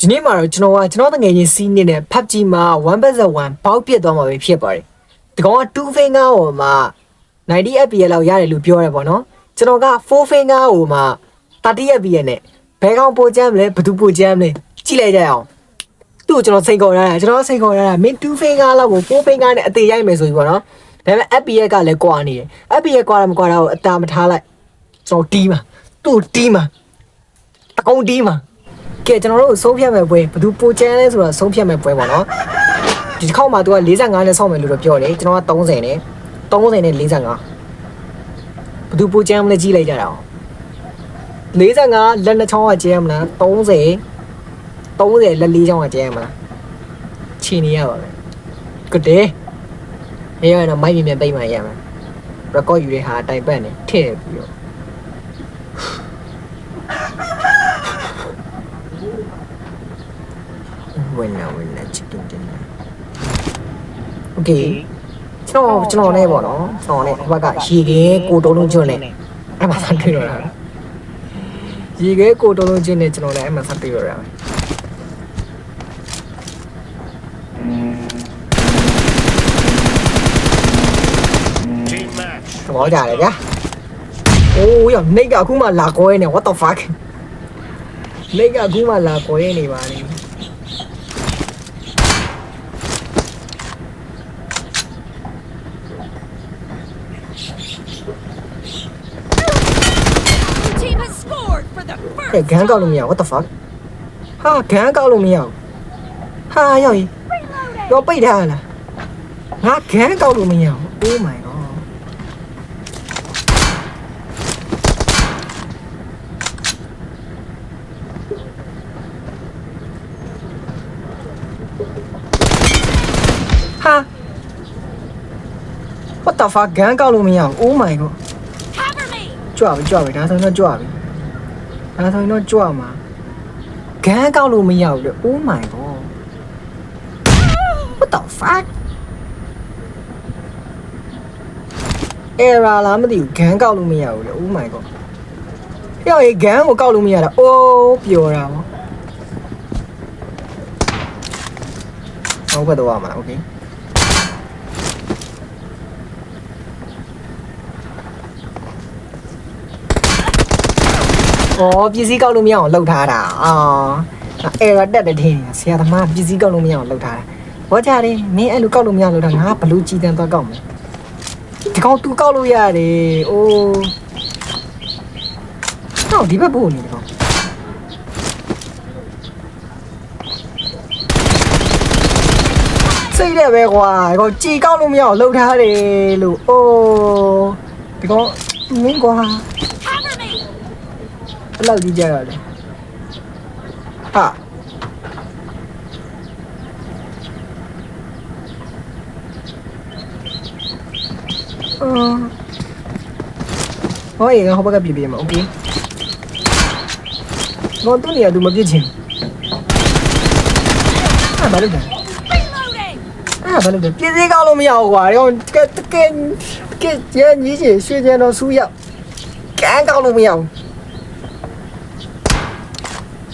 ဒီနေ့မှာတော့ကျွန်တော်ကကျွန်တော်တငယ်ချင်းစီးနေတဲ့ PUBG မှာ1 vs 1ဘောက်ပြစ်သွားမှာပဲဖြစ်ပါတယ်ဒီကောင်က2 finger ဟိုမှာ90 fps လောက်ရတယ်လို့ပြောရဲပေါ့နော်ကျွန်တော်က4 finger ဟိုမှာ30 fps နဲ့ဘယ်ကောင်ပိုချမ်းမလဲဘယ်သူပိုချမ်းမလဲကြည့်လိုက်ကြရအောင်သူ့ကိုကျွန်တော်စိန်ခေါ်ရတာကျွန်တော်စိန်ခေါ်ရတာမင်း2 finger လောက်ကို4 finger နဲ့အသေးရိုက်မယ်ဆိုပြီးပေါ့နော်ဒါပေမဲ့ fps ကလည်းကွာနေတယ် fps ကွာတယ်မကွာတာကိုအတာမထားလိုက်ကျွန်တော်တီးမှာသူ့ကိုတီးမှာတကုံတီးမှာ ကဲကျွန်တော်တို့ဆုံးဖြတ်မဲ့ပွဲဘယ်သူပိုချမ်းလဲဆိုတော့ဆုံးဖြတ်မဲ့ပွဲပေါ့နော်ဒီတစ်ခေါက်မှာသူက45နဲ့ဆောက်မယ်လို့တော့ပြောတယ်ကျွန်တော်က30နဲ့30နဲ့45ဘယ်သူပိုချမ်းမလဲကြီးလိုက်ကြတာအောင်45လက်နှစ်ချောင်းကကျဲမလား30 30လက်လေးချောင်းကကျဲမလားချီနေရပါပဲကတဲ့အေးရတော့မိုက်မြင်မြင်သိမ့်မှရမှာ record ယူတဲ့ဟာအတိုင်ပတ်နေထည့်ပြီးတော့ ဝင်လာဝင်လာ chicken dinner okay ကျွန်တော်ကျွန်တော်နဲ့ပေါ့နော်ကျွန်တော်နဲ့ဟိုဘက်ကရေခဲကိုတုံးလုံးကျွန်းနဲ့အဲ့မှာဆက်တွေ့တော့တာရေခဲကိုတုံးလုံးကျွန်းနဲ့ကျွန်တော်လည်းအဲ့မှာဆက်တွေ့တော့တာပဲ Team match. သဘောကျတယ်ဗျာအိုးရောနေကအခုမှလာကွဲနေ what the fuck နေကအခုမှလာကွဲနေပါလေ for the ဟဲ့ first ဂန်းကောက်လို့မရဘူး what the fuck ဟာဂန်းကောက်လို့မရဘူးဟာရောက်ရင် reloading. တော့ပိတ်ထားရလားငါဂန်းကောက်လို့မရဘူး oh my god ဟာ what the fuck ဂန်းကောက်လို့မရဘူး oh my god Cover me. ကြွပြီကြွပြီဒါဆိုရင်တော့ကြွပြီ ဒါဆိုရင်တော့ကြွမှာဂန်းကောက်လို့မရဘူးလေ oh my god what the fuck error လားမသိဘူးဂန်းကောက်လို့မရဘူးလေ oh my god ပြောရေဂန်းကိုကောက်လို့မရတာအိုးပျော်တာပေါ့ဟုတ်ဘက်တော့ရမှာ okay ဩပစ္စည်းကောက်လို့မရအောင်လှုပ်ထားတာအာအဲ့ရတက်တဲ့ထင်းဆရာသမားပစ္စည်းကောက်လို့မရအောင်လှုပ်ထားတာဘောကြတယ်မင်းအဲ့လိုကောက်လို့မရအောင်လှုပ်တာငါဘလူးကြည်တန်သွားကောက်မယ်ဒီကောင်သူကောက်လို့ရတယ်အိုးဟောဒီဘက်ပို့နေဒီကောင်စိတ်တဲ့ပဲကွာဒီကောင်ကြည်ကောက်လို့မရအောင်လှုပ်ထားတယ်လို့အိုးဒီကောင်မင်းကွာ Cover me. ဘယ်လောက်ကြီးကြရလဲဟာအော်ဟောရေဟောဘက်ကပြပြမှာโอเคတော့သူနေရာသူမပြစ်ချင်အာဘာလို့လဲ Reloading. အာဘာလို့လဲပြစ်သေးကောင်းလို့မရဘူးကွာရောကဲကဲကဲကျန်ကြီးကြီးရွှေကျန်တော့ဆူးရောက်ကန်းကောင်းလို့မရဘူး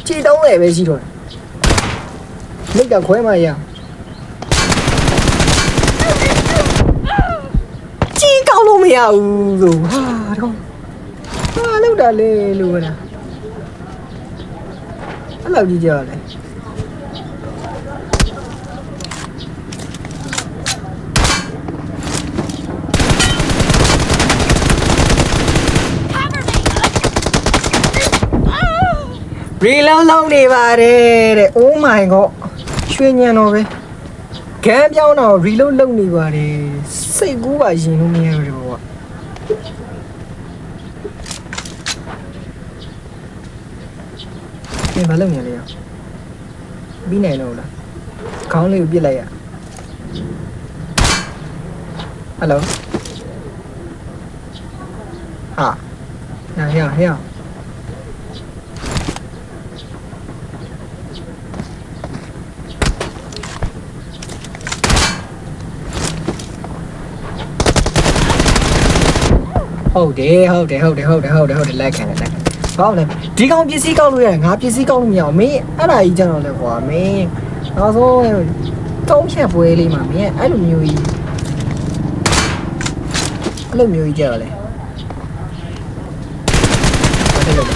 ကြည်တုံးလေပဲရှိတော့တယ်မိတ်ကခွဲမရကြည်ကောင်းလို့မရဘူးဆိုဟာတော့ဟာလောက်တာလေလို့လားအဲ့လောက်ကြီးကြောက်လေ ရီလုံးလုံးနေပါတယ်တဲ့ Oh my god ရွှေညံတော့ပဲဂမ်းပြောင်းတော့ရီလုံးလုံးနေပါတယ်စိတ်ကူးပါရင်လို့မရဘူးပေါ့ကဲဘာလုပ်နေလဲပြီးနိုင်တော့လားခေါင်းလေးကိုပြစ်လိုက်ရဟယ်လိုဟာဟဲ့ဟဲ့ ဟဲ့ဟုတ်တယ်ဟုတ်တယ်ဟုတ်တယ်ဟုတ်တယ်ဟုတ်တယ်ဟုတ်တယ်လက်ခံတယ်လက်ခံဘာလဲဒီကောင်ပစ္စည်းကောက်လို့ရတယ်ငါပစ္စည်းကောက်လို့မရအောင်မင်းအဲ့ဒါကြီးကြတော့လဲကွာမင်းနောက်ဆုံးတုံးချက်ပွဲလေးမှာမင်းအဲ့လိုမျိုးကြီးအဲ့လိုမျိုးကြီးကြတော့လဲဟုတ်တယ်လို့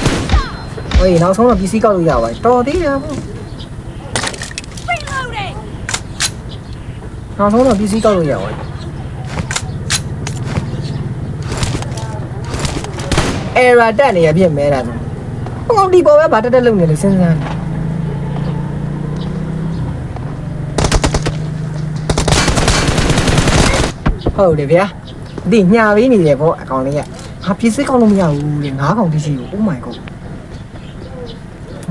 ဟေးနောက်ဆုံးတော့ပစ္စည်းကောက်လို့ရပါတယ်တော်သေးတယ် Reloading! နောက်ဆုံးတော့ပစ္စည်းကောက်လို့ရပါတယ် အဲရာတက်နေရပြည့်မဲတာဆိုဟောဒီပေါ်ပဲဗာတက်တက်လုံနေလေစဉ်းစားနေဟုတ်တယ်ဗျာဒီညာပေးနေတယ်ပေါ့အကောင်လေးကဟာပစ္စည်းကောက်လို့မရဘူးလေငါးကောင်တရှိဘူး Oh my god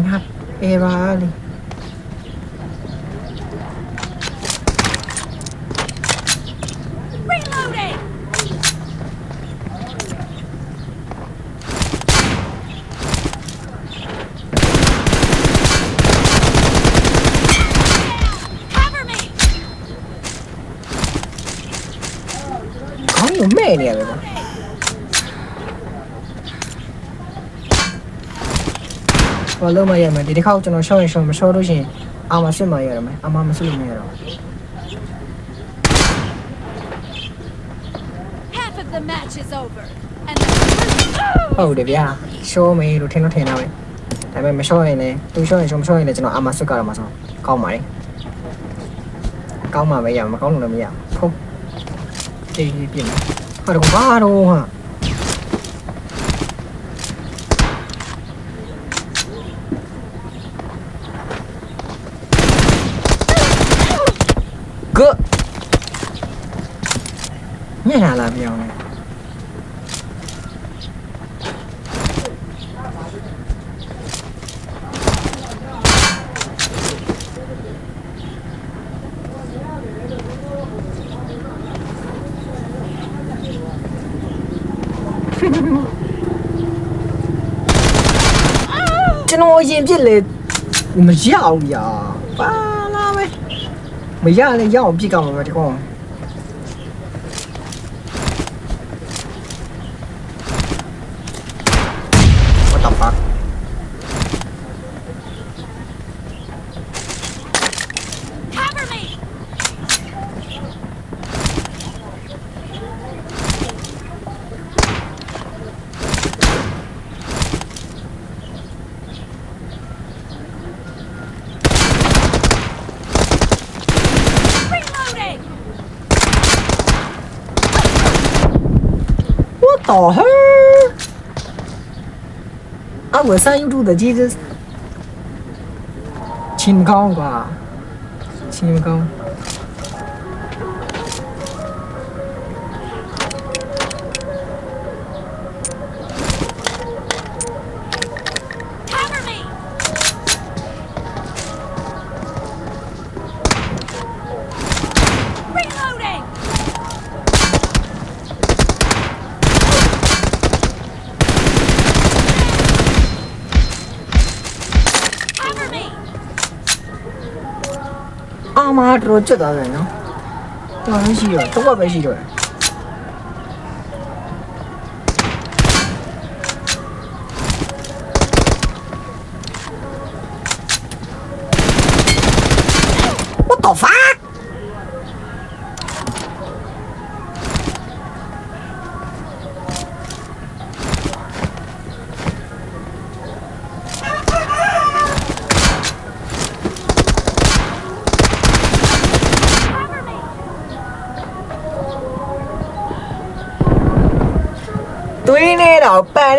ငါအဲရာလေ Reloading! ခေါင်း ကိုမဲ့နေရပဲပေါ့ဘာလို့မရမလဲဒီတစ်ခါကျွန်တော်ရှော့ရင်ရှော့မရှော့လို့ရှိရင်အာမစစ်မရရမယ်အာမမစစ်လို့မရတော့ Half of the match is over. And ဟုတ်တယ်ဗျာရှော့မယ်လို့ထင်တော့ထင်တာပဲဒါပေမဲ့မရှော့ရင်လည်းသူရှော့ရင်ရှော့မရှော့ရင်လည်းကျွန်တော်အာမစစ်ကြရမှာဆိုကောင်းပါလေကောင်းမှာပဲရမကောင်းလို့လည်းမရ ဖုန်းကြည့်ကြည့်ပြင်ဟာတော့ဘာတော့ဟာကညနေလာပြောင်းလဲ ကျွန်တော်အရင်ပြစ်လေမရအောင်ညာပါလာပဲမရလဲရအောင်ပြစ်ကောင်းမှာပဲဒီကောင် 导航。啊，我三又住的这个青刚吧，青刚。 မတော်တော်ချက်သွားတယ်နော်တော်လည်းရှိတော့တော့ပဲရှိတော့တယ်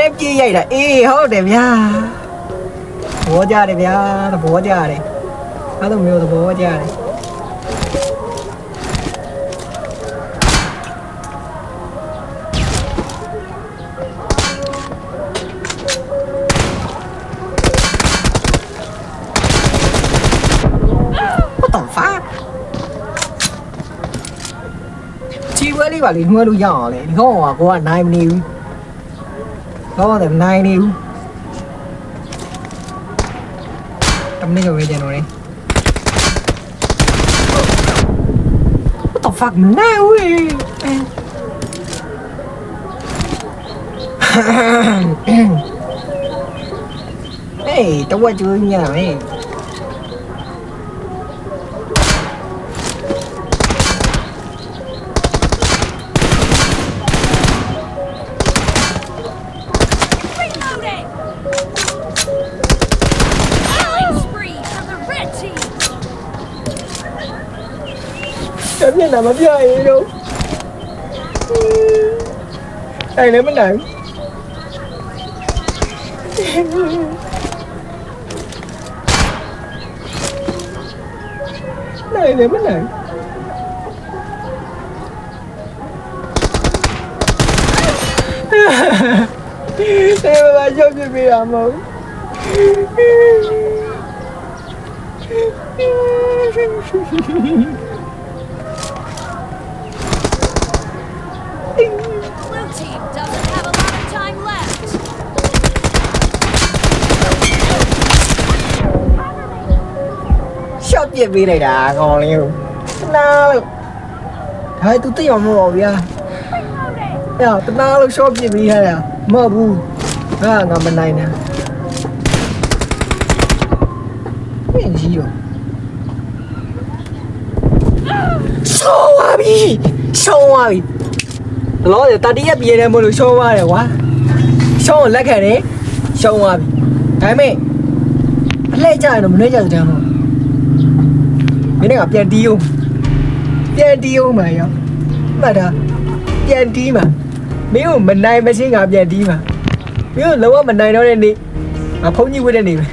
တော့ပန်နဲ့ပြေးရိုက်တာအေးဟုတ်တယ်ဗျာသဘောကြတယ်ဗျာသဘောကြတယ်အဲ့လိုမျိုးသဘောကြတယ် what the fuck ချီဝဲလေးပါလေ နှွှဲလို့ရအောင်လေဒီကောင်ကကိုကနိုင်မနေဘူးတော့တယ်နိုင်နေဘူးတမင်းကဝေးကြတော့လေ What the fuck နိုင်ဝေးအေးတဝက်ကျိုး တပြက်တာမပြရင်တော့အဲ့လည်းမနိုင်နိုင်လည်းမနိုင်တယ် ဘာကြောက်ပြပြရမလို့ Blue team doesn't have a lot of time left. ရှော့ပြစ်ပေးလိုက်တာကောင်လေးကိုနားလို့ဒါသူသိအောင်မဟု ဘူးငါငါမနိုင်နဲ့ဘယ်ကြီးရောရှော့ပါပြီရှော့ပါပြီလောတယ်တတိယပြေတယ်မလို့ရှော့ပါတယ်ကွာရှော့ကိုလက်ခံတယ်ရှော့ပါပြီဒါပေမဲ့အလှည့်ကြရင်တော့မနှဲကြစတယ်မဟုတ်မင်းကပြန်တီးအောင်ပြန်တီးအောင်မရောမှတ်တာပြန်တီးမှာမင်းကိုမနိုင်မချင်းကပြန်တီးမှာမင်းကိုလုံးဝမနိုင်တော့တဲ့နေ့ငါဖုန်းကြီးဝတ်တဲ့နေ့ပဲ